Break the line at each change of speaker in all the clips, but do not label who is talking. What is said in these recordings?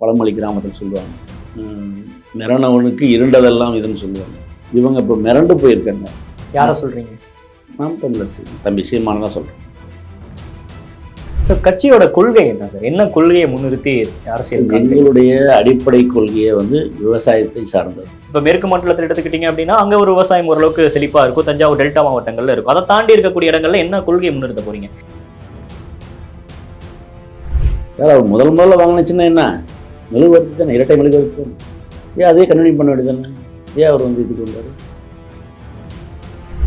பழமொழி கிராமத்தில் சொல்லுவாங்க. உம், மிரண்டவனுக்கு இருண்டதெல்லாம் இதுன்னு சொல்லுவாங்க. இவங்க இப்போ மிரண்டு போயிருக்காங்க.
யாரை சொல்றீங்க?
நாம் தமிழரசு தம்பி சீமான தான் சொல்கிறேன்
சார் கட்சியோட கொள்கை என்ன சார்? என்ன கொள்கையை முன்னிறுத்தி அரசியல்?
எங்களுடைய அடிப்படை கொள்கையை வந்து விவசாயத்தை சார்ந்தது.
இப்ப மேற்கு மண்டலத்தில் எடுத்துக்கிட்டீங்க அப்படின்னா அங்க ஒரு விவசாயம் ஓரளவுக்கு செழிப்பா இருக்கும். தஞ்சாவூர் டெல்டா மாவட்டங்கள்ல இருக்கும். அதை தாண்டி இருக்கக்கூடிய இடங்கள்ல என்ன கொள்கையை முன்னிறுத்த
அவர் முதல் முதல்ல வாங்கினுச்சுன்னா என்ன? மெழுகுவர்த்தி தானே இரட்டை மெழுகுவர்த்தி தானே ஏன் அதே கண்டினியூ பண்ண வேண்டியது ஏன் அவர் வந்து இதுக்கு வந்தார்?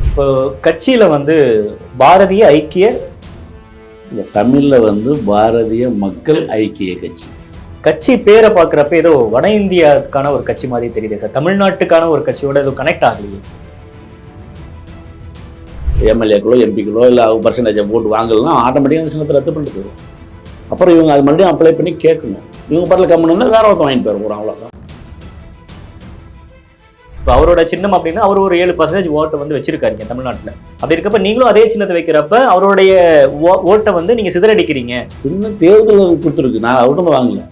இப்போ கட்சியில வந்து பாரதிய ஐக்கிய
இந்த தமிழில் வந்து பாரதிய மக்கள் ஐக்கிய கட்சி.
கட்சி பேரை பார்க்குறப்ப ஏதோ வட இந்தியாவுக்கான ஒரு கட்சி மாதிரி தெரியுது சார். தமிழ்நாட்டுக்கான ஒரு கட்சியோட ஏதோ கனெக்ட் ஆகலையே.
எம்எல்ஏக்களோ எம்பிக்களோ இல்லை பர்சன்டேஜை போட்டு வாங்கலாம் ஆட்டோமேட்டிக்காக அந்த சின்னத்தை ரத்து பண்ணிட்டு போயிடும் அப்புறம் இவங்க அது மறுபடியும் அப்ளை பண்ணி கேட்கணும். இவங்க பாட்டில் கம்மணுன்னா வேற ஒருத்தன் வாங்கிட்டு போயிட போகிறான் அவ்வளோதான்
இப்போ அவரோட சின்னம் அப்படின்னா அவர் ஒரு ஏழு பர்சன்டேஜ் ஓட்டை வந்து வச்சிருக்காருங்க தமிழ்நாட்டுல. அப்படி இருக்கப்ப நீங்களும் அதே சின்னத்தை வைக்கிறப்ப அவருடைய ஓட்டை வந்து நீங்க சிதறடிக்கிறீங்க.
இன்னும் தேர்தல் கொடுத்துருக்கு. நான் அவர்கிட்ட வாங்கல.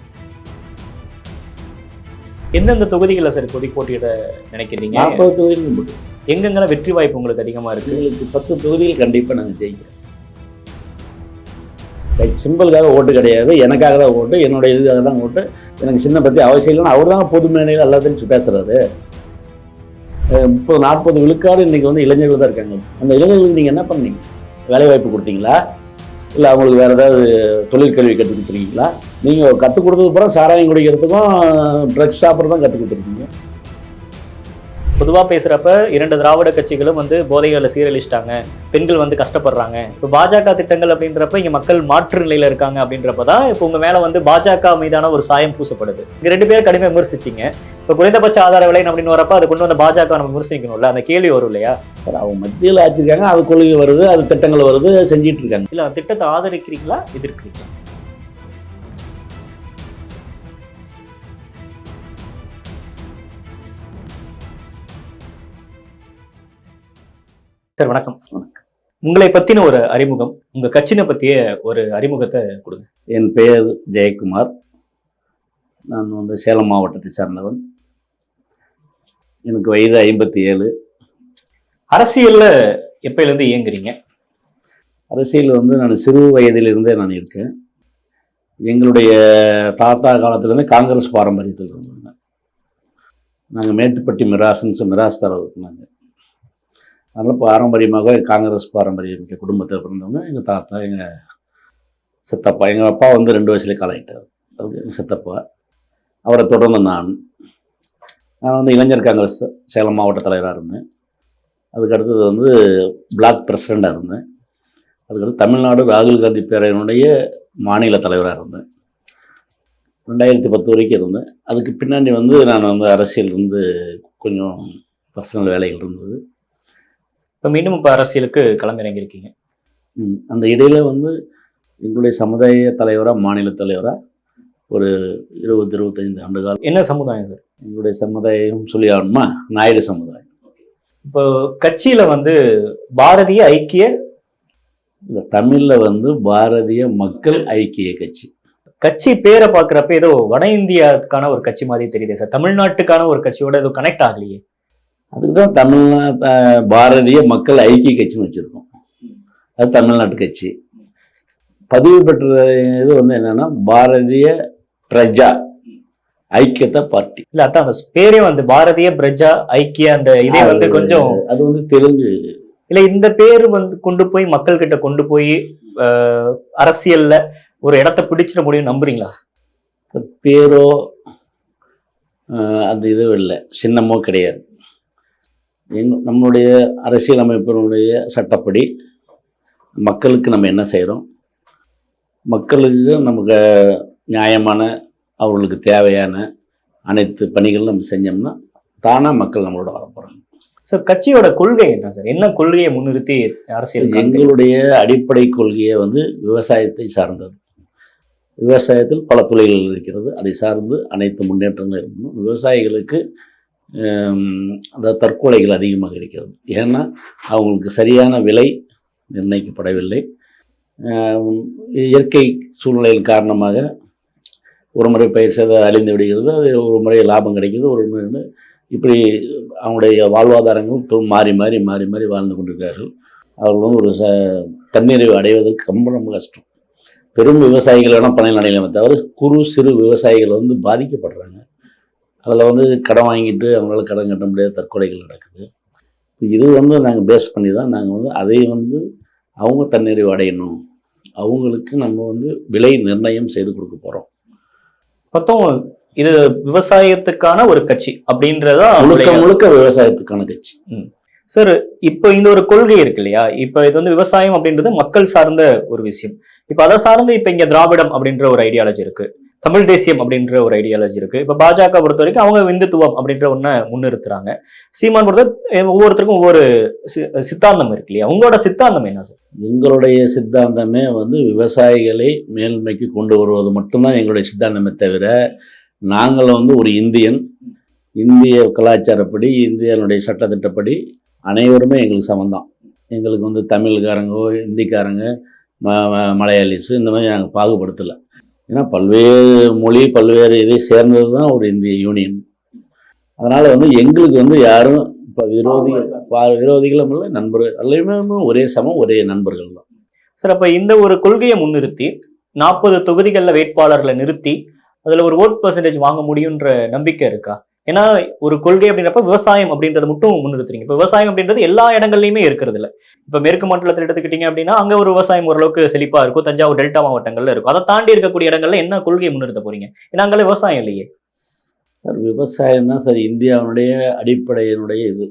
எந்தெந்த தொகுதிகளில் சார் இப்போதைக்கு போட்டியிட நினைக்கிறீங்க?
நாற்பது போட்டு
எங்கெங்கெல்லாம் வெற்றி வாய்ப்பு உங்களுக்கு அதிகமா இருக்கு?
எங்களுக்கு பத்து தொகுதியில் கண்டிப்பாக நாங்கள் ஜெயிக்கிறோம். சிம்பிளுக்காக ஓட்டு கிடையாது. எனக்காக தான் ஓட்டு என்னுடைய இதுக்காக தான் ஓட்டு. எனக்கு சின்ன பற்றி அவசியம் இல்லைன்னா அவர் தான் பொது மேடையில் எல்லாத்தையும் பேசுகிறாரு முப்பது நாற்பது விழுக்காடு இன்றைக்கி வந்து இளைஞர்கள் தான் இருக்காங்க. அந்த இளைஞர்களுக்கு நீங்கள் என்ன பண்ணீங்க? வேலைவாய்ப்பு கொடுத்தீங்களா? இல்லை அவங்களுக்கு வேறு ஏதாவது தொழிற்கல்வி கற்றுக் கொடுத்துருக்கீங்களா? நீங்கள் கற்றுக் கொடுத்தது அப்புறம் சாராயம் குடிக்கிறதுக்கும் ட்ரக்ஸ் சாப்பிட்றதும் கற்றுக் கொடுத்துருக்கீங்க.
பொதுவா பேசுறப்ப இரண்டு திராவிட கட்சிகளும் வந்து போதைகளை சீரழிச்சிட்டாங்க. பெண்கள் வந்து கஷ்டப்படுறாங்க. இப்போ பாஜக திட்டங்கள் அப்படின்றப்ப இங்க மக்கள் மாற்று நிலையில இருக்காங்க அப்படின்றப்பதான் இப்போ உங்க மேல வந்து பாஜக மீதான ஒரு சாயம் பூசப்படுது. இங்க ரெண்டு பேரும் கடுமையாக விமர்சிச்சீங்க. இப்போ குறைந்தபட்ச ஆதார விலை அப்படின்னு வரப்ப அதை கொண்டு வந்த பாஜக நம்ம விமர்சிக்கணும்ல? அந்த கேள்வி வரும் இல்லையா?
சார் அவங்க மத்தியில் ஆச்சிருக்காங்க அது கொள்கை வருது அது திட்டங்கள் வருது செஞ்சிட்டு இருக்காங்க.
இல்ல அந்த திட்டத்தை ஆதரிக்கிறீங்களா எதிர்க்கிறீங்களா? சார் வணக்கம். உங்களை பத்தின ஒரு அறிமுகம் உங்க கட்சினை பத்திய ஒரு அறிமுகத்தை கொடுங்க.
என் பெயர் ஜெயக்குமார். நான் வந்து சேலம் மாவட்டத்தை சார்ந்தவன். எனக்கு வயது ஐம்பத்தி ஏழு
அரசியல்ல எப்பயில இருந்து இயங்குறீங்க?
அரசியல் வந்து நான் சிறு வயதிலிருந்தே நான் இருக்கேன். எங்களுடைய தாத்தா காலத்துலேருந்து காங்கிரஸ் பாரம்பரியத்தில் இருந்தாங்க நாங்கள் மேட்டுப்பட்டி மிராசன்ஸ் மிராஸ் தர இருந்தாங்க. அதனால் பாரம்பரியமாக காங்கிரஸ் பாரம்பரியம் இருக்க குடும்பத்தில் பிறந்தவங்க எங்கள் தாத்தா எங்கள் சித்தப்பா எங்கள் அப்பா வந்து ரெண்டு வயசுலேயே காலாயிட்டார். அதுக்கு எங்கள் சித்தப்பா அவரை தொடர்ந்து நான். நான் வந்து இளைஞர் காங்கிரஸ் சேலம் மாவட்ட தலைவராக இருந்தேன். அதுக்கு அடுத்தது வந்து பிளாக் பிரசிடெண்ட்டாக இருந்தேன். அதுக்கடுத்து தமிழ்நாடு ராகுல் காந்தி பேரவையினுடைய மாநில தலைவராக இருந்தேன். ரெண்டாயிரத்தி பத்து வரைக்கும் இருந்தேன். அதுக்கு பின்னாடி வந்து நான் வந்து அரசியல் இருந்து கொஞ்சம் பர்சனல் வேலைகள் இருந்தது.
இப்ப மீண்டும் இப்ப அரசியலுக்கு களமிறங்கியிருக்கீங்க.
அந்த இடையில வந்து எங்களுடைய சமுதாய தலைவராக மாநில தலைவராக ஒரு இருபது இருபத்தைந்து ஆண்டு காலம்
என்ன சமுதாயம் சார்?
எங்களுடைய சமுதாயம் சொல்லி ஆகணுமா? நாயுடு சமுதாயம்.
இப்போ கட்சியில வந்து பாரதிய ஐக்கிய
இந்த தமிழில் வந்து பாரதிய மக்கள் ஐக்கிய கட்சி.
கட்சி பேரை பார்க்குறப்ப ஏதோ வட இந்தியாவுக்கான ஒரு கட்சி மாதிரி தெரியுது சார். தமிழ்நாட்டுக்கான ஒரு கட்சியோட ஏதோ கனெக்ட் ஆகலையே.
அதுக்கு தான் தமிழ்நாட்டு பாரதிய மக்கள் ஐக்கிய கட்சின்னு வச்சுருக்கோம். அது தமிழ்நாட்டு கட்சி. பதிவு பெற்ற இது வந்து என்னன்னா பாரதிய பிரஜா ஐக்கியதா பார்ட்டி.
இல்ல அதான் அந்த பேரே வந்து பாரதிய பிரஜா ஐக்கிய அந்த இதே வந்து கொஞ்சம்
அது வந்து தெலுங்கு.
இல்ல இந்த பேர் வந்து கொண்டு போய் மக்கள் கிட்ட கொண்டு போய் அரசியல்ல ஒரு இடத்த பிடிச்சிட முடியும் நம்புறீங்களா?
பேரோ அந்த இதுவும் இல்லை. சின்னமோ கிடையாது. எங் நம்மளுடைய அரசியல் அமைப்பினுடைய சட்டப்படி மக்களுக்கு நம்ம என்ன செய்கிறோம் மக்களுக்கு நமக்கு நியாயமான அவர்களுக்கு தேவையான அனைத்து பணிகளும் நம்ம செஞ்சோம்னா தானாக மக்கள் நம்மளோட வர போகிறாங்க
சார் கட்சியோட கொள்கை என்ன சார் என்ன கொள்கையை முன்னிறுத்தி அரசியல்?
எங்களுடைய அடிப்படை கொள்கையே வந்து விவசாயத்தை சார்ந்தது. விவசாயத்தில் பல தொழில்கள் இருக்கிறது. அதை சார்ந்து அனைத்து முன்னேற்றங்களும் இருக்கணும். விவசாயிகளுக்கு அந்த தற்கொலைகள் அதிகமாக இருக்கிறது. ஏன்னா அவங்களுக்கு சரியான விலை நிர்ணயிக்கப்படவில்லை. இயற்கை சூழ்நிலையின் காரணமாக ஒரு முறை பயிர் செய்த அழிந்து விடுகிறது அது ஒரு முறை லாபம் கிடைக்கிறது ஒரு முறை இப்படி அவங்களுடைய வாழ்வாதாரங்கள் மாறி மாறி மாறி மாறி வாழ்ந்து கொண்டிருக்கிறார்கள். அவர்கள் வந்து ஒரு ச தன்னிறைவு அடைவதற்கு ரொம்ப ரொம்ப கஷ்டம். பெரும் விவசாயிகள் வேணால் பணியில் அடையலாமே தவிர குறு சிறு விவசாயிகள் வந்து பாதிக்கப்படுறாங்க. அதில் வந்து கடன் வாங்கிட்டு அவங்களால கடன் கட்ட முடியாத தற்கொலைகள் நடக்குது. இது வந்து நாங்கள் பேஸ் பண்ணி தான் நாங்கள் வந்து அதை வந்து அவங்க தன்னிறைவு அடையணும் அவங்களுக்கு நம்ம வந்து விலை நிர்ணயம் செய்து கொடுக்க போகிறோம்
மொத்தம் இது விவசாயத்துக்கான ஒரு கட்சி அப்படின்றதா
முழுக்க முழுக்க விவசாயத்துக்கான கட்சி.
சார் இப்போ இந்த ஒரு கொள்கை இருக்கு இல்லையா? இப்போ இது வந்து விவசாயம் அப்படின்றது மக்கள் சார்ந்த ஒரு விஷயம். இப்போ அதை சார்ந்து இப்போ இங்க திராவிடம் அப்படின்ற ஒரு ஐடியாலஜி இருக்கு. தமிழ் தேசியம் அப்படின்ற ஒரு ஐடியாலஜி இருக்கு. இப்போ பாஜக பொறுத்த வரைக்கும் அவங்க இந்துத்துவம் அப்படின்ற ஒன்றை முன்னிறுத்துறாங்க. சீமான் பொறுத்த ஒவ்வொருத்தருக்கும் ஒவ்வொரு சி- சித்தாந்தம் இருக்கு இல்லையா? உங்களோட சித்தாந்தம் என்ன சார்?
எங்களுடைய சித்தாந்தமே வந்து விவசாயிகளை மேல்மைக்கு கொண்டு வருவது மட்டும்தான் எங்களுடைய சித்தாந்தமே தவிர நாங்கள் வந்து ஒரு இந்தியன். இந்திய கலாச்சாரப்படி இந்தியனுடைய சட்டத்திட்டப்படி அனைவருமே எங்களுக்கு சமந்தான் எங்களுக்கு வந்து தமிழ்காரங்கோ ஹிந்திக்காரங்க ம ம- மலையாளிஸு இந்த மாதிரி நாங்கள் பாகுபடுத்தலை. ஏன்னா பல்வேறு மொழி பல்வேறு இதை சேர்ந்தது தான் ஒரு இந்திய யூனியன். அதனால் வந்து எங்களுக்கு வந்து யாரும் இப்போ விரோதி விரோதிகளும் இல்லை நண்பர்கள் எல்லாமே ஒரே சமம் ஒரே நண்பர்கள் தான்.
சார் அப்போ இந்த ஒரு கொள்கையை முன்னிறுத்தி நாற்பது தொகுதிகளில் வேட்பாளர்களை நிறுத்தி அதில் ஒரு ஓட் பர்சன்டேஜ் வாங்க முடியுன்ற நம்பிக்கை இருக்கா? ஏன்னா ஒரு கொள்கை அப்படின்றப்ப விவசாயம் அப்படின்றத மட்டும் முன்னிறுத்துறீங்க. இப்போ விவசாயம் அப்படின்றது எல்லா இடங்கள்லையுமே இருக்கிறது இல்லை இப்போ மேற்கு மண்டலத்தில் எடுத்துக்கிட்டீங்க அப்படின்னா அங்கே ஒரு விவசாயம் ஓரளவுக்கு செழிப்பாக இருக்கும். தஞ்சாவூர் டெல்டா மாவட்டங்களில் இருக்கும். அதை தாண்டி இருக்கக்கூடிய இடங்கள்ல என்ன கொள்கையை முன்னிறுத்த போறீங்க? ஏன்னா அங்கே விவசாயம் இல்லையே.
சார் விவசாயம் தான் சார் இந்தியாவினுடைய அடிப்படையினுடைய இது.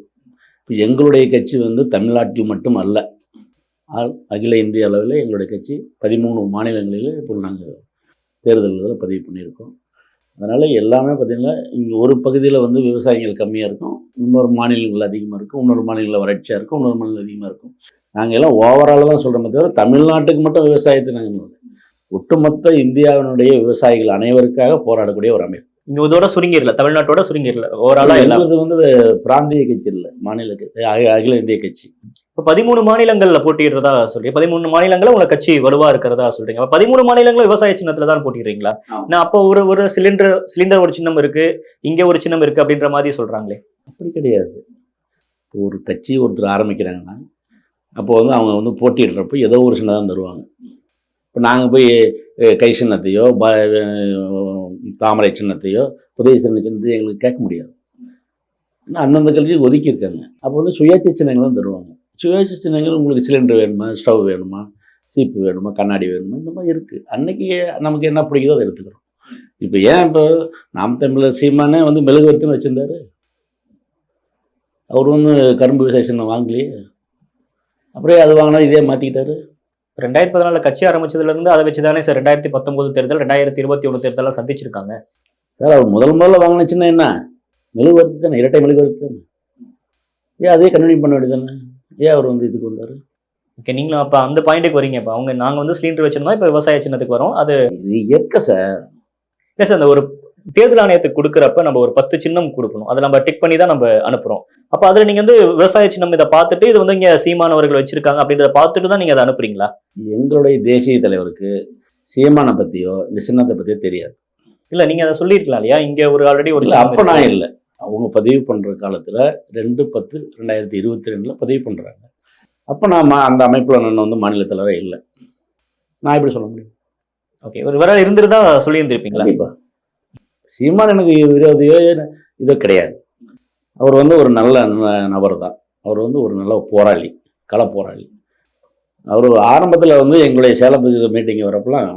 இப்போ எங்களுடைய கட்சி வந்து தமிழ்நாட்டில் மட்டும் அல்ல. அகில இந்திய அளவில் எங்களுடைய கட்சி பதிமூணு மாநிலங்களில் இப்போ நாங்கள் தேர்தல்களில் பதிவு பண்ணியிருக்கோம். அதனால் எல்லாமே பார்த்திங்கன்னா இங்கே ஒரு பகுதியில் வந்து விவசாயிகள் கம்மியாக இருக்கும். இன்னொரு மாநிலங்கள் அதிகமாக இருக்கும். இன்னொரு மாநிலங்களில் வறட்சியாக இருக்கும். இன்னொரு மாநிலம் அதிகமாக இருக்கும். நாங்கள் எல்லாம் ஓவரால் தான் சொல்கிறோமே தவிர தமிழ்நாட்டுக்கு மட்டும் விவசாயத்தை நாங்கள் ஒட்டுமொத்த இந்தியாவினுடைய விவசாயிகள் அனைவருக்காக போராடக்கூடிய ஒரு அமைப்பு.
இங்க இதோட சுருங்கிடல. தமிழ்நாட்டோட சுருங்கிடல. ஓவராலா எல்லாம்
எங்களுது வந்து பிராந்திய கட்சி இல்லை. மாநில கட்சி அக- அகில இந்திய கட்சி.
இப்போ பதிமூணு மாநிலங்கள்ல போட்டியிடுறதா சொல்றீங்க. பதிமூணு மாநிலங்கள்ல உங்க கட்சி வலுவா இருக்கிறதா சொல்றீங்க. அப்ப பதிமூணு மாநிலங்களும் விவசாய சின்னத்துல தான் போட்டிடுறீங்களா. நான் அப்போ ஒரு ஒரு சிலிண்டர் சிலிண்டர் ஒரு சின்னம் இருக்கு இங்க ஒரு சின்னம் இருக்கு அப்படின்ற மாதிரி சொல்றாங்களே.
அப்படி கிடையாது. ஒரு கட்சி ஒருத்தர் ஆரம்பிக்கிறாங்கன்னா அப்போ வந்து அவங்க வந்து போட்டியிடுறப்போ ஏதோ ஒரு சின்னம் தான் தருவாங்க. இப்போ நாங்கள் போய் கை சின்னத்தையோ ப தாமரை சின்னத்தையோ உதவி சின்ன சின்னத்தையோ எங்களுக்கு கேட்க முடியாது. ஏன்னா அந்தந்த கல்வியை ஒதுக்கியிருக்காங்க அப்போ வந்து சுயேட்சை சின்னங்கள் தான் தருவாங்க. சுயேட்சை சின்னங்கள் உங்களுக்கு சிலிண்டர் வேணுமா? ஸ்டவ் வேணுமா? சீப்பு வேணுமா? கண்ணாடி வேணுமா? இந்த மாதிரி இருக்குது அன்னைக்கு நமக்கு என்ன பிடிக்குதோ அதை எடுத்துக்கிறோம். இப்போ ஏன் இப்போ நாம் தமிழர் சீமானே வந்து மெழுகுவர்த்தின்னு வச்சுருந்தாரு? அவர் வந்து கரும்பு விவசாய சின்னம் வாங்கலையே. அப்படியே அது வாங்கினா இதே மாற்றிக்கிட்டாரு
ரெண்டாயிரத்தி பதினாலு கட்சி ஆரம்பிச்சதுல இருந்து அதை வச்சுதானே சார் ரெண்டாயிரத்தி பத்தொன்பது தேர்தல் ரெண்டாயிரத்தி இருபத்தி ஒண்ணு தேர்தலாம் சந்திச்சிருக்காங்க.
சார் அவர் முதல் முதல்ல வாங்கின சின்னம் என்ன? மெழுகுவர்த்தி தானே? இரட்டை மெழுகுவர்த்தி தானே? ஏன் அதே கண்டினியூ பண்ண வேண்டியதானே ஏன் அவர் வந்து இதுக்கு வந்தார்?
ஓகே நீங்களும் அப்ப அந்த பாயிண்ட்டுக்கு வரீங்க இப்ப. அவங்க நாங்க வந்து சிலிண்டர் வச்சிருந்தோம் இப்ப விவசாய சின்னத்துக்கு வரோம். அது
இது இயற்கை சார்
இல்லை சார் அந்த ஒரு தேர்தல் ஆணையத்துக்கு கொடுக்குறப்ப நம்ம ஒரு பத்து சின்னம் கொடுக்கணும். அதை நம்ம டிக் பண்ணி தான் நம்ம அனுப்புறோம். அப்ப அதுல நீங்க வந்து விவசாய சின்னம் இதை பார்த்துட்டு இது வந்து இங்க சீமானவர்கள் வச்சிருக்காங்க அப்படின்றத பார்த்துட்டு தான் நீங்க அதை அனுப்புறீங்களா?
எங்களுடைய தேசிய தலைவருக்கு சீமானை பற்றியோ இந்த சின்னத்தை பற்றியோ தெரியாது.
இல்ல நீங்க அதை சொல்லியிருக்கலாம் இல்லையா? இங்க ஒரு ஆல்ரெடி ஒரு
அப்போ நான். இல்லை. அவங்க பதிவு பண்ணுற காலத்தில் ரெண்டு பத்து ரெண்டாயிரத்தி இருபத்தி ரெண்டில் பதிவு பண்ணுறாங்க அப்போ நான் மா- அந்த அமைப்பில் நான் வந்து மாநில தலைவரே இல்லை. நான் எப்படி சொல்ல முடியும்?
ஓகே ஒரு வேற இருந்திருந்தா சொல்லியிருந்திருப்பீங்களா?
கண்டிப்பா. சீமான் எனக்கு விரோதியோ இதோ கிடையாது. அவர் வந்து ஒரு நல்ல நபர் தான் அவர் வந்து ஒரு நல்ல போராளி கள போராளி. அவர் ஆரம்பத்தில் வந்து எங்களுடைய சேலத்துக்கு மீட்டிங் வரப்பெல்லாம்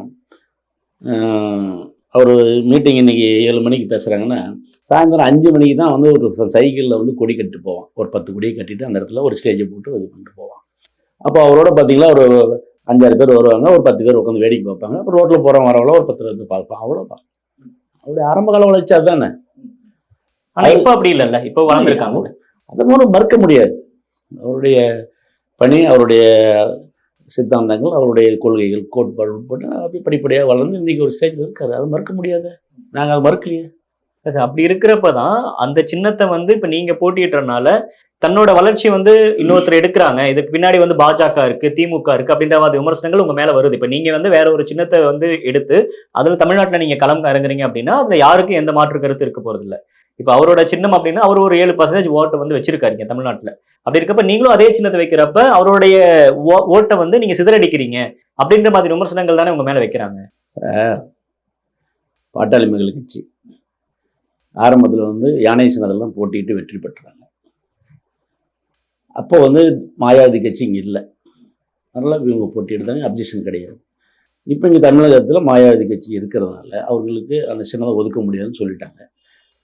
அவர் மீட்டிங் இன்னைக்கு ஏழு மணிக்கு பேசுகிறாங்கன்னா சாயந்தரம் அஞ்சு மணிக்கு தான் வந்து ஒரு சைக்கிளில் வந்து கொடி கட்டிட்டு போவான். ஒரு பத்து கொடியை கட்டிட்டு அந்த இடத்துல ஒரு ஸ்டேஜை போட்டு இது பண்ணிட்டு போவான். அப்போ அவரோட பார்த்தீங்களா ஒரு அஞ்சாறு பேர் வருவாங்க ஒரு பத்து பேர் உட்காந்து வேடிக்கை பார்ப்பாங்க. ரோட்டில் போகிறவங்க வரவங்கள ஒரு பத்து பேர் பார்ப்பான். அவ்வளோதான் அவருடைய ஆரம்ப கால வளர்ச்சி அதுதானே.
ஆனா இப்ப அப்படி இல்லைல்ல. இப்ப வளர்ந்துருக்காங்க.
அதை மூலம் மறுக்க முடியாது. அவருடைய பணி அவருடைய சித்தாந்தங்கள் அவருடைய கொள்கைகள் கோட்பாடு உட்பட்டு அப்படி படிப்படியாக வளர்ந்து இன்றைக்கி ஒரு ஸ்டேஜில் இருக்காது அதை மறுக்க முடியாது. நாங்கள் அதை மறுக்கலையே.
சார் அப்படி இருக்கிறப்ப தான் அந்த சின்னத்தை வந்து இப்போ நீங்கள் போட்டியிட்டறனால தன்னோட வளர்ச்சி வந்து இன்னொருத்தர் எடுக்கிறாங்க. இதுக்கு பின்னாடி வந்து பாஜக இருக்கு திமுக இருக்கு அப்படின்ற மாதிரி விமர்சனங்கள் உங்க மேல வருது. இப்போ நீங்க வந்து வேற ஒரு சின்னத்தை வந்து எடுத்து அதுல தமிழ்நாட்டில் நீங்க களம் இறங்குறீங்க அப்படின்னா அதுல யாருக்கும் எந்த மாற்று கருத்து இருக்க போறது இல்லை இப்போ அவரோட சின்னம் அப்படின்னா அவர் ஒரு ஏழு பர்சன்டேஜ் ஓட்டை வந்து வச்சிருக்காருங்க தமிழ்நாட்டில். அப்படி இருக்கப்ப நீங்களும் அதே சின்னத்தை வைக்கிறப்ப அவருடைய ஓ- ஓட்டை வந்து நீங்க சிதறடிக்கிறீங்க அப்படின்ற மாதிரி விமர்சனங்கள் தானே உங்க மேலே வைக்கிறாங்க.
பாட்டாளி மகள் கட்சி ஆரம்பத்தில் வந்து யானை சின்னதெல்லாம் போட்டிட்டு வெற்றி பெற்றாங்க. அப்போ வந்து மாயாவதி கட்சி இங்கே இல்லை. அதனால் இவங்க போட்டியிடுதாங்க அப்ஜெக்ஷன் கிடையாது. இப்போ இங்கே தமிழகத்தில் மாயாவதி கட்சி இருக்கிறதுனால அவர்களுக்கு அந்த சின்னதை ஒதுக்க முடியாதுன்னு சொல்லிட்டாங்க.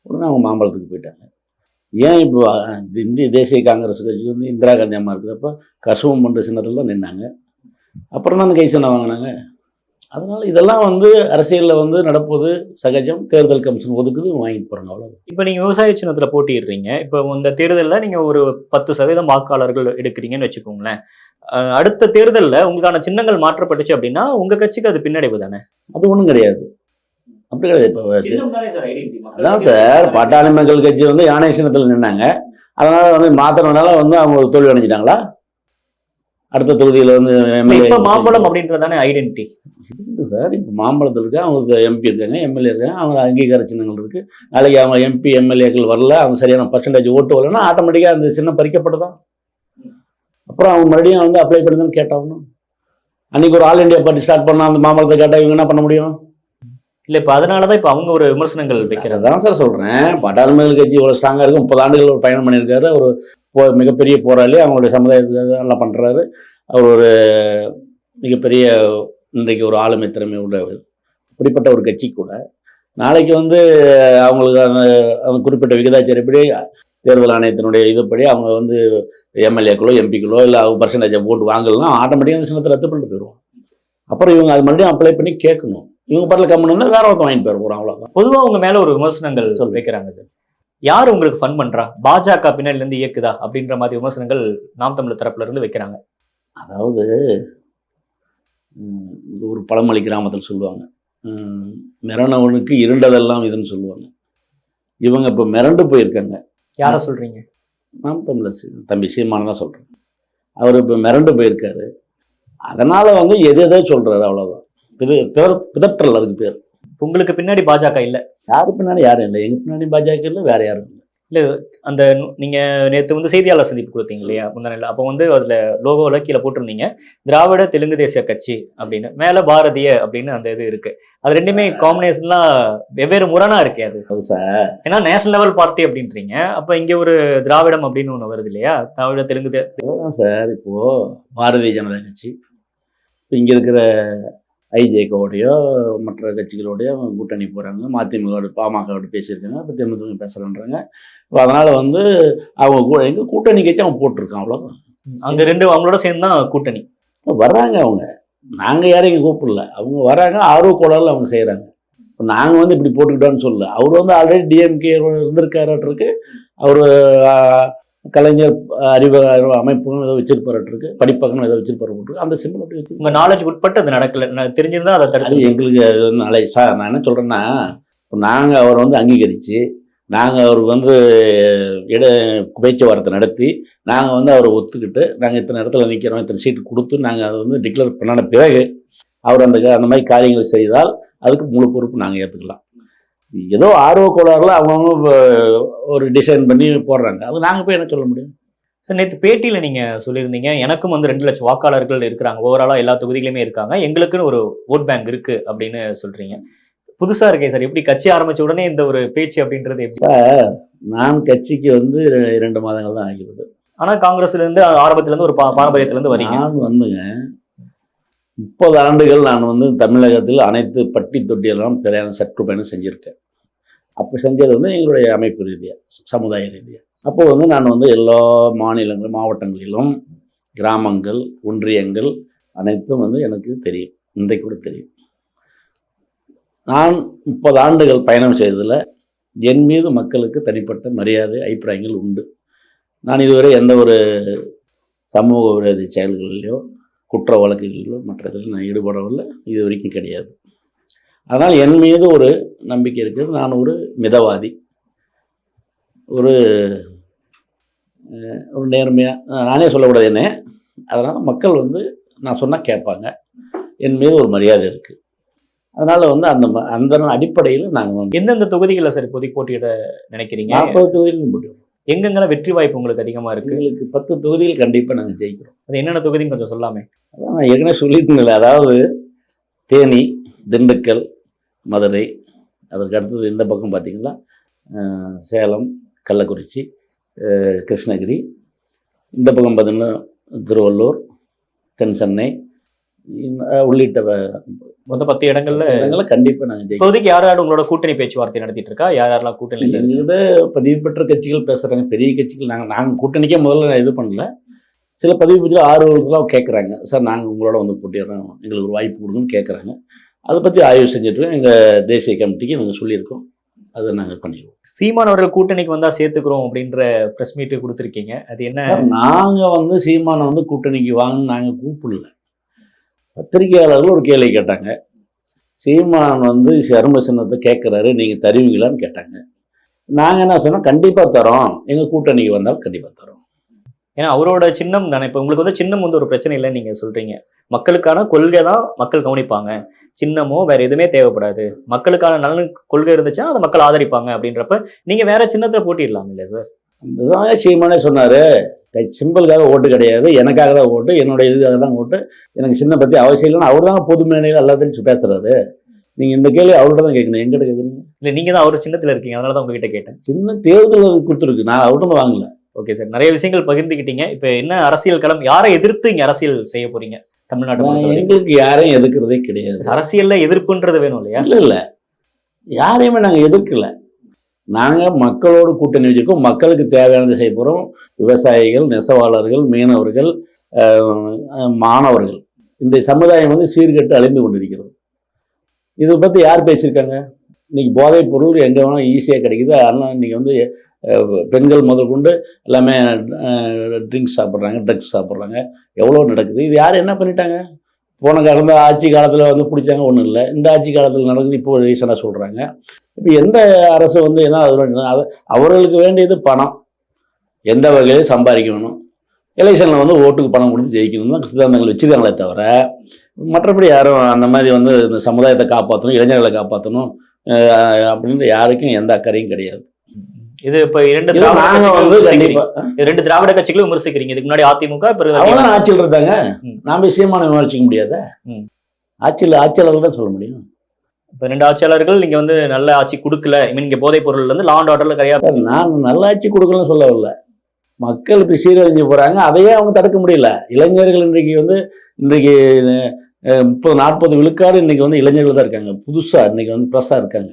உடனே அவங்க மாம்பழத்துக்கு போயிட்டாங்க. ஏன் இப்போ இந்திய தேசிய காங்கிரஸ் கட்சி வந்து இந்திரா காந்தி அம்மா இருக்கிறப்ப கசவம் பண்ணுற சின்னத்தில் தான் நின்னாங்க. அப்புறம் தான் கை சின்னம் வாங்கினாங்க. அதனால் இதெல்லாம் வந்து அரசியலில் வந்து நடப்பது சகஜம். தேர்தல் கமிஷன் ஒதுக்குது வாங்கிட்டு போகிறாங்க அவ்வளோ
இப்ப நீங்க விவசாய சின்னத்துல போட்டியிடுறீங்க. இப்ப இந்த தேர்தல்ல நீங்க ஒரு பத்து சதவீதம் வாக்காளர்கள் எடுக்கிறீங்கன்னு வச்சுக்கோங்களேன். அடுத்த தேர்தல்ல உங்களுக்கான சின்னங்கள் மாற்றப்பட்டுச்சு அப்படின்னா உங்க கட்சிக்கு அது பின்னடைவு தானே?
அது ஒன்றும் கிடையாது. அப்படி கிடையாது. இப்போ அதான் சார் பாட்டாளி மக்கள் கட்சி வந்து யானை சின்னத்தில் நின்னாங்க. அதனால் வந்து மாத்திரனால வந்து அவங்க தோல்வி அடைஞ்சிட்டாங்களா? அடுத்த தொகுதியில் வந்து
இப்ப மாம்பழம் அப்படின்றதானே ஐடென்டிட்டி
சார் இப்போ மாம்பழத்தில் இருக்கு அவங்களுக்கு எம்பி இருக்காங்க எம்எல்ஏ இருக்காங்க அவங்க அங்கீகார சின்னங்கள் இருக்குது நாளைக்கு அவங்க எம்பி எம்எல்ஏக்கள் வரல அவங்க சரியான பர்சன்டேஜ் ஓட்டு வரலன்னா ஆட்டோமேட்டிக்காக அந்த சின்னம் பறிக்கப்பட்டதான் அப்புறம் அவங்க மறுபடியும் வந்து அப்ளை பண்ணி தான் கேட்டாகணும். அன்னைக்கு ஒரு ஆல் இண்டியா பார்ட்டி ஸ்டார்ட் பண்ணா அந்த மாம்பழத்தை கேட்டால் இவங்க என்ன பண்ண முடியும்?
இல்லை இப்போ அதனால தான் இப்போ அவங்க ஒரு விமர்சனங்கள் வைக்கிறது
தான் சார் சொல்கிறேன் பாட்டாளி கட்சி இவ்வளோ ஸ்ட்ராங்காக இருக்கும் முப்பது ஆண்டுகள் ஒரு பயணம் பண்ணியிருக்காரு. அவர் போ மிகப்பெரிய போராளி. அவங்களுடைய சமுதாயத்துக்கு நல்லா பண்ணுறாரு அவர் ஒரு மிகப்பெரிய இன்றைக்கு ஒரு ஆளுமை திறமை உள்ளவர் இப்படிப்பட்ட ஒரு கட்சி கூட. நாளைக்கு வந்து அவங்களுக்கு அந்த அவங்க குறிப்பிட்ட விகிதாச்சாரப்படி தேர்தல் ஆணையத்தினுடைய இதுபடி அவங்க வந்து எம்எல்ஏக்களோ எம்பிக்களோ இல்லை அவங்க பர்சன்டேஜை போட்டு வாங்கலாம் ஆட்டோமேட்டிக்காக அந்த சின்னத்தை ரத்து பண்ணிட்டு போயிடுவோம் அப்புறம் இவங்க அது மறுபடியும் அப்ளை பண்ணி கேட்கணும். இவங்க பாட்டில் இருந்தால் வேற ஒருத்தன் வாங்கிட்டு போயிட போகிறோம் அவ்வளோதான்
பொதுவா உங்க மேல ஒரு விமர்சனங்கள் சொல் வைக்கிறாங்க சார். யார் உங்களுக்கு ஃபன் பண்றா? பாஜக பின்னாடில இருந்து இயக்குதா? அப்படின்ற மாதிரி விமர்சனங்கள் நாம் தமிழர் தரப்புல இருந்து வைக்கிறாங்க.
அதாவது ஒரு பழமொழி கிராமத்தில் சொல்லுவாங்க. ம், மிரண்டவனுக்கு இருண்டதெல்லாம் இதுன்னு சொல்லுவாங்க. இவங்க இப்போ மிரண்டு போயிருக்காங்க.
யார சொல்றீங்க?
நாம் தமிழர் தம்பி சீமானு தான் சொல்கிறேன் அவர் இப்போ மிரண்டு போயிருக்காரு. அதனால் வந்து எது எதோ சொல்கிறாரு அவ்வளோதான் பிதற்றல் அதுக்கு பேர்.
உங்களுக்கு பின்னாடி பாஜக இல்ல?
யாரு பின்னாடி? யாரும் இல்லை. எங்கள் பின்னாடி பாஜக இல்லை வேற யாரும் இல்லை.
அந்த நு- நீங்க நேத்து வந்து செய்தியாளர் சந்திப்பு கொடுத்தீங்க இல்லையா? முந்தானைல அப்போ வந்து அதுல லோகோல கீழே போட்டிருந்தீங்க. திராவிட தெலுங்கு தேசிய கட்சி அப்படின்னு. மேல பாரதிய அப்படின்னு அந்த இது இருக்கு. அது ரெண்டுமே காம்பினேஷன்லாம் வெவ்வேறு முரணா இருக்கே அது.
சார்.
ஏன்னா நேஷனல் லெவல் பார்ட்டி அப்படின்றீங்க. அப்ப இங்க ஒரு திராவிடம் அப்படின்னு ஒண்ணு வருது இல்லையா? திராவிட தெலுங்கு
சார். இப்போது பாரதிய ஜனதா கட்சி. இப்போ இங்கே இருக்கிற ஐஜேகோடையோ மற்ற கட்சிகளோடய கூட்டணி போகிறாங்க மதிமுகவோட பாமகவோட பேசியிருக்காங்க. இப்போ தேமுதிக பேசுகிறேன்றாங்க இப்போ அதனால் வந்து அவங்க கூ எங்கள் கூட்டணி கட்சி அவன் போட்டிருக்கான் அவ்வளோதான்
அங்க ரெண்டு அவங்களோட சேர்ந்து தான் கூட்டணி
வர்றாங்க அவங்க. நாங்கள் யாரும் இங்கே கூப்பிடல. அவங்க வராங்க ஆர்வ கோளாறுல அவங்க செய்கிறாங்க இப்போ நாங்கள் வந்து இப்படி போட்டுக்கிட்டோம்னு சொல்லல. அவர் வந்து ஆல்ரெடி டிஎம்கே இருந்திருக்காராட்டிருக்கு அவர் கலைஞர் அறிவு அறிவு அமைப்பும் ஏதோ வச்சிருப்பாராட்டிருக்கு படிப்பகம் ஏதோ வச்சிருப்பாரு அந்த சிம்பிள் அப்படி வச்சு
உங்க நாலேஜ் உட்பட்டு அது நடக்கல. நான் தெரிஞ்சிருந்தா அதை தடுத்து.
எங்களுக்கு நாளை சார் நான் என்ன சொல்கிறேன்னா நாங்கள் அவரை வந்து அங்கீகரித்து நாங்கள் அவருக்கு வந்து இட பேச்சுவார்த்தை நடத்தி நாங்கள் வந்து அவரை ஒத்துக்கிட்டு நாங்கள் இத்தனை இடத்துல நிற்கிறோம் இத்தனை சீட்டு கொடுத்து நாங்கள் அதை வந்து டிக்ளேர் பண்ணின பிறகு அவர் அந்த அந்த மாதிரி காரியங்களை செய்தால் அதுக்கு முழு பொறுப்பு நாங்கள் ஏற்றுக்கலாம் ஏதோ ஆர்வ கோளாறுல அவங்கவுங்க ஒரு டிசைன் பண்ணி போடுறாங்க. அது நாங்கள் போய் என்ன சொல்ல முடியும்?
சார் நேற்று பேட்டியில நீங்க சொல்லியிருந்தீங்க எனக்கும் வந்து ரெண்டு லட்சம் வாக்காளர்கள் இருக்கிறாங்க. ஓவராலா எல்லா தொகுதியிலுமே இருக்காங்க. எங்களுக்குன்னு ஒரு ஓட் பேங்க் இருக்கு அப்படின்னு சொல்றீங்க. புதுசா இருக்கே சார் எப்படி கட்சி ஆரம்பிச்ச உடனே இந்த ஒரு பேச்சு அப்படின்றது எப்படி?
நான் கட்சிக்கு வந்து இரண்டு மாதங்கள் தான் ஆகிறது
ஆனா காங்கிரஸ்ல இருந்து ஆரம்பத்துல இருந்து ஒரு பா- பாரம்பரியத்துல இருந்து வரீங்க.
நான் வந்துங்க முப்பது ஆண்டுகள் நான் வந்து தமிழகத்தில் அனைத்து பட்டி தொட்டியெல்லாம் பிரயாணம் சற்று பயணம் செஞ்சுருக்கேன். அப்போ செஞ்சது வந்து எங்களுடைய அமைப்பு ரீதியாக சமுதாய ரீதியாக அப்போது வந்து நான் வந்து எல்லா மாநிலங்கள் மாவட்டங்களிலும் கிராமங்கள் ஒன்றியங்கள் அனைத்தும் வந்து எனக்கு தெரியும். இன்றைக்கு கூட தெரியும். நான் முப்பது ஆண்டுகள் பயணம் செய்ததில் என் மீது மக்களுக்கு தனிப்பட்ட மரியாதை அபிப்பிராயங்கள் உண்டு. நான் இதுவரை எந்த ஒரு சமூக விரோதி செயல்களிலோ குற்ற வழக்குகளிலோ மற்ற இதில் நான் ஈடுபடவில்லை. இது வரைக்கும் கிடையாது. அதனால் என் மீது ஒரு நம்பிக்கை இருக்குது நான் ஒரு மிதவாதி. ஒரு ஒரு நேர்மையாக நானே சொல்லக்கூடாது என்ன. அதனால் மக்கள் வந்து நான் சொன்னால் கேட்பாங்க. என் மீது ஒரு மரியாதை இருக்குது அதனால் வந்து அந்த அந்த அடிப்படையில் நாங்கள்
எந்தெந்த தொகுதிகளில் சார் இப்போதைக்கு போட்டியிட நினைக்கிறீங்க?
நாற்பது தொகுதியில் முடியும்
எங்கெங்கெல்லாம் வெற்றி வாய்ப்பு உங்களுக்கு அதிகமா இருக்கு?
எங்களுக்கு பத்து தொகுதியில் கண்டிப்பாக நாங்கள் ஜெயிக்கிறோம்.
அது என்னென்ன தொகுதின்னு கொஞ்சம் சொல்லாமே.
அதான் நான் ஏற்கனவே சொல்லியிருந்தேன்ல அதாவது தேனி திண்டுக்கல் மதுரை அதற்கு அடுத்தது இந்த பக்கம் பார்த்தீங்கன்னா சேலம் கள்ளக்குறிச்சி கிருஷ்ணகிரி. இந்த பக்கம் பார்த்தீங்கன்னா திருவள்ளூர் தென் சென்னை உள்ளிட்ட
மொத்தம் பத்து இடங்கள்ல
இடங்களை கண்டிப்பாக நாங்கள்
இப்போதைக்கு யார் யார் உங்களோட கூட்டணி பேச்சுவார்த்தை நடத்திட்டு இருக்கா யார் யாரெல்லாம் கூட்டணியில் இருக்கு
எங்ககிட்ட பதிவு பெற்ற கட்சிகள் பேசுகிறாங்க பெரிய கட்சிகள். நாங்கள் நாங்கள் கூட்டணிக்கே முதல்ல நான் இது பண்ணல. சில பதிவு பெற்ற ஆர்வலர்களாக கேட்குறாங்க சார் நாங்கள் உங்களோட வந்து போட்டிடுறோம் எங்களுக்கு ஒரு வாய்ப்பு கொடுங்கன்னு கேட்குறாங்க அதை பற்றி ஆய்வு செஞ்சுட்ருக்கோம் எங்கள் தேசிய கமிட்டிக்கு நாங்கள் சொல்லியிருக்கோம். அதை நாங்கள் பண்ணிடுவோம்.
சீமான் அவர்கள் கூட்டணிக்கு வந்தா சேர்த்துக்கிறோம் அப்படின்ற பிரஸ் மீட் கொடுத்துருக்கீங்க. அது என்ன?
நாங்கள் வந்து சீமானை வந்து கூட்டணிக்கு வாங்கன்னு நாங்கள் கூப்பிடல. பத்திரிகையாளர்கள் ஒரு கேள்வி கேட்டாங்க. சீமான் வந்து சரும சின்னத்தை கேட்குறாரு நீங்கள் தருவீங்களான்னு கேட்டாங்க. நாங்கள் என்ன சொன்னோம்? கண்டிப்பாக தரோம். எங்கள் கூட்டணிக்கு வந்தால் கண்டிப்பாக தரோம்.
ஏன்னா அவரோட சின்னம் தானே. இப்போ உங்களுக்கு வந்து சின்னம் வந்து ஒரு பிரச்சனை இல்லைன்னு நீங்க சொல்றீங்க. மக்களுக்கான கொள்கை தான் மக்கள் கவனிப்பாங்க. சின்னமோ வேற எதுவுமே தேவைப்படாது. மக்களுக்கான நலன் கொள்கை இருந்துச்சுன்னா அதை மக்கள் ஆதரிப்பாங்க அப்படின்றப்ப நீங்க வேற சின்னத்துல போட்டிடலாம் இல்லையா சார்?
அதுதான் சீமானே சொன்னார். சிம்பிளுக்காக ஓட்டு கிடையாது. எனக்காக தான் ஓட்டு என்னுடைய இதுக்காக தான் ஓட்டு. எனக்கு சின்ன பற்றி அவசியம் இல்லைன்னு அவர் தான் பொது மேடையில் எல்லாத்தையும் பேசுறாரு. நீங்கள் இந்த கேள்வி அவர்கிட்ட தான் கேட்கணும். எங்கிட்ட கேட்குறீங்க?
இல்ல நீங்க தான் அவர் சின்னத்துல இருக்கீங்க. அதனால தான் உங்ககிட்ட கேட்டேன்.
சின்ன தேர்தல் கொடுத்துருக்கு. நான் அவர்கிட்ட வாங்கல.
Okay sir. நிறைய விஷயங்கள் பகிர்ந்துக்கிட்டீங்க இப்போ என்ன அரசியல் களம்? யாரை எதிர்த்து இங்க அரசியல் செய்ய போறீங்க? பொறுத்தவரைக்கும்?
எங்களுக்கு யாரையும் எதிர்க்கிறதே கிடையாது.
அரசியல்ல எதிர்ப்புன்றது வேணும் இல்லையா?
இல்லை இல்லை. யாரையுமே நாங்கள் எதிர்க்கல. நாங்கள் மக்களோடு கூட்டணி வச்சிருக்கோம். மக்களுக்கு தேவையானதை செய்ய போகிறோம் விவசாயிகள் நெசவாளர்கள் மீனவர்கள் மாணவர்கள். இந்த சமுதாயம் வந்து சீர்கெட்டு அழிந்து கொண்டிருக்கிறது. இதை பற்றி யார் பேசியிருக்காங்க? இன்னைக்கு போதைப் பொருள் எங்கே வேணால் ஈஸியாக கிடைக்குது. அதனால் இன்னைக்கு வந்து பெண்கள் முதல் கொண்டு எல்லாமே ட்ரிங்க்ஸ் சாப்பிட்றாங்க ட்ரக்ஸ் சாப்பிட்றாங்க. எவ்வளோ நடக்குது? இது யார் என்ன பண்ணிட்டாங்க? போன காலத்தில் ஆட்சி காலத்தில் வந்து பிடிச்சாங்க ஒன்றும் இல்லை. இந்த ஆட்சி காலத்தில் நடக்குது இப்போ ரீசனாக சொல்கிறாங்க இப்போ எந்த அரசு வந்து என்ன அது அவர்களுக்கு வேண்டியது பணம். எந்த வகையிலையும் சம்பாதிக்கணும். எலெக்ஷனில் வந்து ஓட்டுக்கு பணம் கொடுத்து ஜெயிக்கணும். தான் சித்தாந்தங்கள் வச்சுருக்காங்களே தவிர மற்றபடி யாரும் அந்த மாதிரி வந்து இந்த சமுதாயத்தை காப்பாற்றணும் இளைஞர்களை காப்பாற்றணும் அப்படின்ற யாருக்கும் எந்த அக்கறையும் கிடையாது.
இது இப்ப இரண்டு திராவிட
வந்து
ரெண்டு திராவிட கட்சிகளும் விமர்சிக்கிறீங்க. இதுக்கு முன்னாடி அதிமுக
அவங்க ஆட்சியில் இருந்தாங்க. நாம சீமான விமர்சிக்க முடியாத. ஆட்சியில் ஆட்சியாளர்கள் தான் சொல்ல முடியும்.
இப்ப ரெண்டு ஆட்சியாளர்கள் நீங்க வந்து நல்ல ஆட்சி கொடுக்கல. Mean, இங்க போதைப் பொருள்ல இருந்து லா அண்ட் ஆர்டர்ல கிடையாது
நான் நல்லாட்சி கொடுக்கலன்னு சொல்ல வரல மக்கள் இப்படி சீரழிஞ்சு போகிறாங்க அதையே அவங்க தடுக்க முடியல. இளைஞர்கள் இன்றைக்கு வந்து இன்றைக்கு முப்பது நாற்பது விழுக்காடு இன்னைக்கு வந்து இளைஞர்கள் தான் இருக்காங்க. புதுசாக இன்னைக்கு வந்து ப்ரெஸ்ஸாக இருக்காங்க.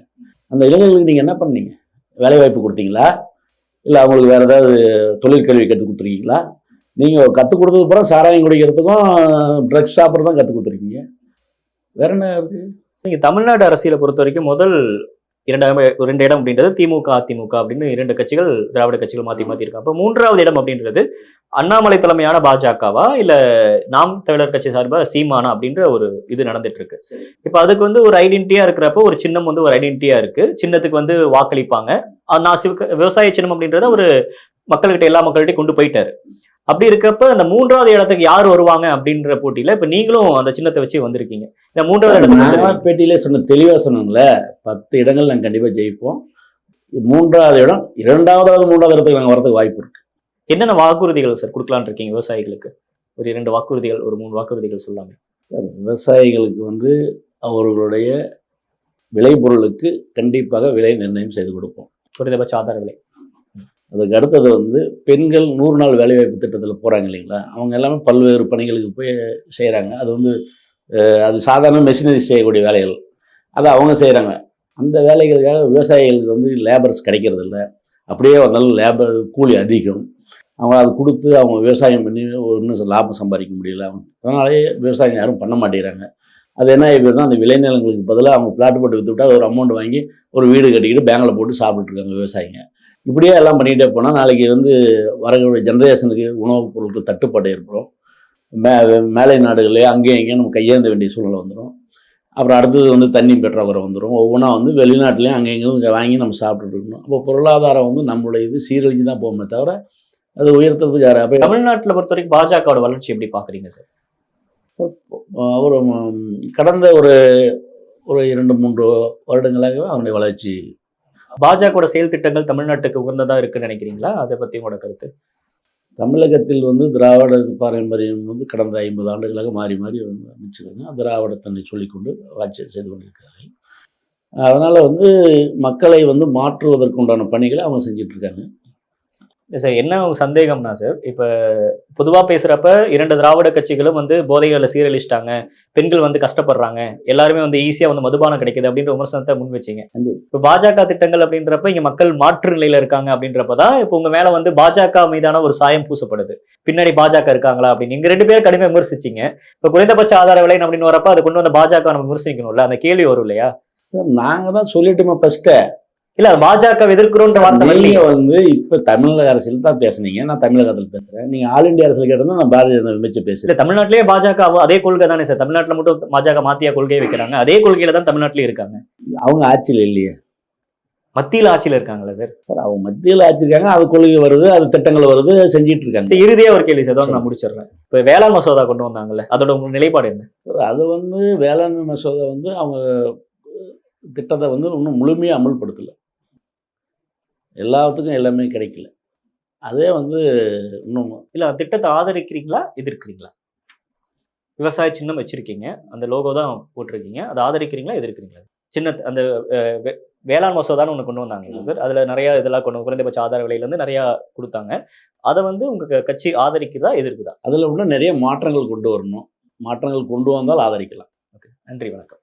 அந்த இளைஞர்களுக்கு நீங்கள் என்ன பண்ணீங்க? வேலைவாய்ப்பு கொடுத்தீங்களா? இல்லை அவங்களுக்கு வேறு ஏதாவது தொழிற்கல்வி கற்றுக் கொடுத்துருக்கீங்களா? நீங்கள் கற்றுக் கொடுத்தது அப்புறம் சாராயம் குடிக்கிறதுக்கும் ட்ரக்ஸ் சாப்பிட்றதும் கற்றுக் கொடுத்துருக்கீங்க. வேற என்ன இருக்குது
நீங்கள் தமிழ்நாடு அரசியலை பொறுத்த வரைக்கும் முதல் இரண்டாம் ரெண்டு இடம் அப்படின்றது திமுக அதிமுக அப்படின்னு இரண்டு கட்சிகள் திராவிட கட்சிகள் மாத்தி மாத்தி இருக்காங்க. அப்ப மூன்றாவது இடம் அப்படின்றது அண்ணாமலை தலைமையான பாஜகவா? இல்ல நாம் தமிழர் கட்சி சார்பா சீமானா அப்படின்ற ஒரு இது நடந்துட்டு இருக்கு இப்ப அதுக்கு வந்து ஒரு ஐடென்டிட்டியா இருக்கிறப்ப ஒரு சின்னம் வந்து ஒரு ஐடென்டிட்டியா இருக்கு. சின்னத்துக்கு வந்து வாக்களிப்பாங்க. நான் சிவ- விவசாய சின்னம் அப்படின்றத ஒரு மக்கள்கிட்ட எல்லா மக்கள்கிட்டையும் கொண்டு போயிட்டாரு. அப்படி இருக்கப்ப அந்த மூன்றாவது இடத்துக்கு யார் வருவாங்க அப்படின்ற போட்டியில இப்ப நீங்களும் அந்த சின்னத்தை வச்சு வந்திருக்கீங்க. இந்த மூன்றாவது இடத்துக்கு
பேட்டியிலே சொன்ன தெளிவாக சொன்னோம்ல பத்து இடங்கள் நாங்கள் கண்டிப்பாக ஜெயிப்போம். மூன்றாவது இடம் இரண்டாவதாவது மூன்றாவது இடத்துக்கு நாங்கள் வரதுக்கு வாய்ப்பு இருக்கு.
என்னென்ன வாக்குறுதிகள் சார் கொடுக்கலாம்னு இருக்கீங்க விவசாயிகளுக்கு? ஒரு இரண்டு வாக்குறுதிகள் ஒரு மூணு வாக்குறுதிகள் சொல்லாமே.
சார் விவசாயிகளுக்கு வந்து அவர்களுடைய விளைபொருளுக்கு கண்டிப்பாக விலை நிர்ணயம் செய்து கொடுப்போம்.
குறைந்தபட்ச ஆதார விலை.
அதுக்கு அடுத்தது வந்து பெண்கள் நூறு நாள் வேலைவாய்ப்பு திட்டத்தில் போகிறாங்க இல்லைங்களா? அவங்க எல்லாமே பல்வேறு பணிகளுக்கு போய் செய்கிறாங்க அது வந்து அது சாதாரண மெஷினரி செய்யக்கூடிய வேலைகள். அதை அவங்க செய்கிறாங்க அந்த வேலைகளுக்காக விவசாயிகளுக்கு வந்து லேபர்ஸ் கிடைக்கிறது இல்லை அப்படியே வந்தாலும் லேபர் கூலி அதிகம். அவங்க அது கொடுத்து அவங்க விவசாயம் பண்ணி ஒன்றும் லாபம் சம்பாதிக்க முடியல. அவங்க அதனாலே விவசாயம் யாரும் பண்ண மாட்டேங்கிறாங்க. அது என்ன ஆகிடுதுன்னா அந்த விளைநிலங்களுக்கு பதிலாக அவங்க பிளாட் போட்டு விற்று விட்டால் ஒரு அமௌண்ட் வாங்கி ஒரு வீடு கட்டிக்கிட்டு பேங்கில் போட்டு சாப்பிட்டுருக்காங்க விவசாயிங்க. இப்படியே எல்லாம் பண்ணிக்கிட்டே போனால் நாளைக்கு வந்து வரக்கூடிய ஜென்ரேஷனுக்கு உணவுப் பொருட்கள் தட்டுப்பாடு ஏற்படும். மே மேலை நாடுகளே அங்கேயும் இங்கேயும் நம்ம கையேந்த வேண்டிய சூழ்நிலை வந்துடும் அப்புறம் அடுத்தது வந்து தண்ணி பெற்றாக்குறை வந்துடும் ஒவ்வொன்றா வந்து வெளிநாட்டிலையும் அங்கே இங்கேயும் வாங்கி நம்ம சாப்பிட்டுட்டு இருக்கணும். அப்போ பொருளாதாரம் வந்து நம்மளுடைய இது சீரழிஞ்சு தான் போகுமே தவிர அது உயர்த்துறதுக்கு யார் அப்போ
தமிழ்நாட்டுல பொறுத்த வரைக்கும் பாஜகவோட வளர்ச்சி எப்படி பாக்குறீங்க சார்?
ஒரு ம், கடந்த ஒரு ஒரு இரண்டு மூன்று வருடங்களாகவே அவனுடைய வளர்ச்சி
பாஜகவோட செயல் திட்டங்கள் தமிழ்நாட்டுக்கு உகந்ததா இருக்குன்னு நினைக்கிறீங்களா? அதை பத்தி உங்களோட கருத்து.
தமிழகத்தில் வந்து திராவிட பாரம்பரியம் வந்து கடந்த ஐம்பது ஆண்டுகளாக மாறி மாறி வந்து அமைச்சிருக்காங்க திராவிடத்தன்னை சொல்லிக்கொண்டு ஆட்சி செய்து கொண்டிருக்கிறார்கள். அதனால் வந்து மக்களை வந்து மாற்றுவதற்குண்டான பணிகளை அவங்க செஞ்சிட்ருக்காங்க.
சார் என்ன சந்தேகம்னா சார் இப்ப பொதுவா பேசுறப்ப இரண்டு திராவிட கட்சிகளும் வந்து போதைகளை சீரழிச்சிட்டாங்க பெண்கள் வந்து கஷ்டப்படுறாங்க எல்லாருமே வந்து ஈஸியா வந்து மதுபானம் கிடைக்குது அப்படின்ற விமர்சனத்தை முன் வச்சீங்க. இப்ப பாஜக திட்டங்கள் அப்படின்றப்ப இங்க மக்கள் மாற்று நிலையில இருக்காங்க அப்படின்றப்பதான் இப்போ உங்க மேல வந்து பாஜக மீதான ஒரு சாயம் பூசப்படுது. பின்னாடி பாஜக இருக்காங்களா அப்படின்னு. நீங்க ரெண்டு பேரும் கடுமையா விமர்சிச்சீங்க. இப்ப குறைந்தபட்ச ஆதார விலை அப்படின்னு வரப்ப அதை கொண்டு வந்த பாஜக நம்ம விமர்சிக்கணும்ல? அந்த கேள்வி வரும் இல்லையா?
நாங்கள் தான் சொல்லிட்டோமே ஃபஸ்ட்டு
இல்ல பாஜக எதிர்க்கிறோன்ற வார்த்தை.
நீங்க வந்து இப்ப தமிழக அரசியல் தான் பேசுனீங்க. நான் தமிழகத்தில் பேசுறேன். நீங்க ஆல் இந்தியா அரசியல் கேட்டா நான் பாரதிய ஜனதா
இல்ல
பேசுறேன்.
தமிழ்நாட்டிலேயே பாஜக அதே கொள்கை தானே சார். தமிழ்நாட்டுல மட்டும் பாஜக மாத்தியா கொள்கையை வைக்கிறாங்க. அதே கொள்கையில தான் தமிழ்நாட்டிலயும் இருக்காங்க.
அவங்க ஆட்சியில் இல்லையே.
மத்தியில ஆட்சியில இருக்காங்கல்ல சார்?
சார் அவங்க மத்தியில் ஆட்சி இருக்காங்க. அது கொள்கை வருது அது திட்டங்கள் வருது செஞ்சிட்டு இருக்காங்க.
சரி இறுதியா ஒரு கேள்வி சார். நான் முடிச்சிடுறேன். இப்ப வேளாண் மசோதா கொண்டு வந்தாங்கல்ல அதோட உங்க நிலைப்பாடு என்ன?
சார், அது வந்து வேளாண் மசோதா வந்து அவங்க திட்டத்தை வந்து இன்னும் முழுமையாக அமல்படுத்தல. எல்லாத்துக்கும் எல்லாமே கிடைக்கல. அதே வந்து இன்னும்
இல்ல அந்த திட்டத்தை ஆதரிக்கிறீங்களா? எதிர்க்கிறீங்களா? விவசாய சின்னம் வச்சிருக்கீங்க. அந்த லோகோ தான் போட்டிருக்கீங்க. அதை ஆதரிக்கிறீங்களா? எதிர்க்கிறீங்களா? சின்ன அந்த வேளாண் மசோதான்னு ஒன்று கொண்டு வந்தாங்க சார். அதுல நிறைய இதெல்லாம் கொண்டு குறைந்தபட்ச ஆதார விலையில இருந்து நிறைய கொடுத்தாங்க. அதை வந்து உங்க க- கட்சி ஆதரிக்குதா? எதிர்க்குதா?
அதில் இன்னும் நிறைய மாற்றங்கள் கொண்டு வரணும். மாற்றங்கள் கொண்டு வந்தால் ஆதரிக்கலாம்.
நன்றி வணக்கம்.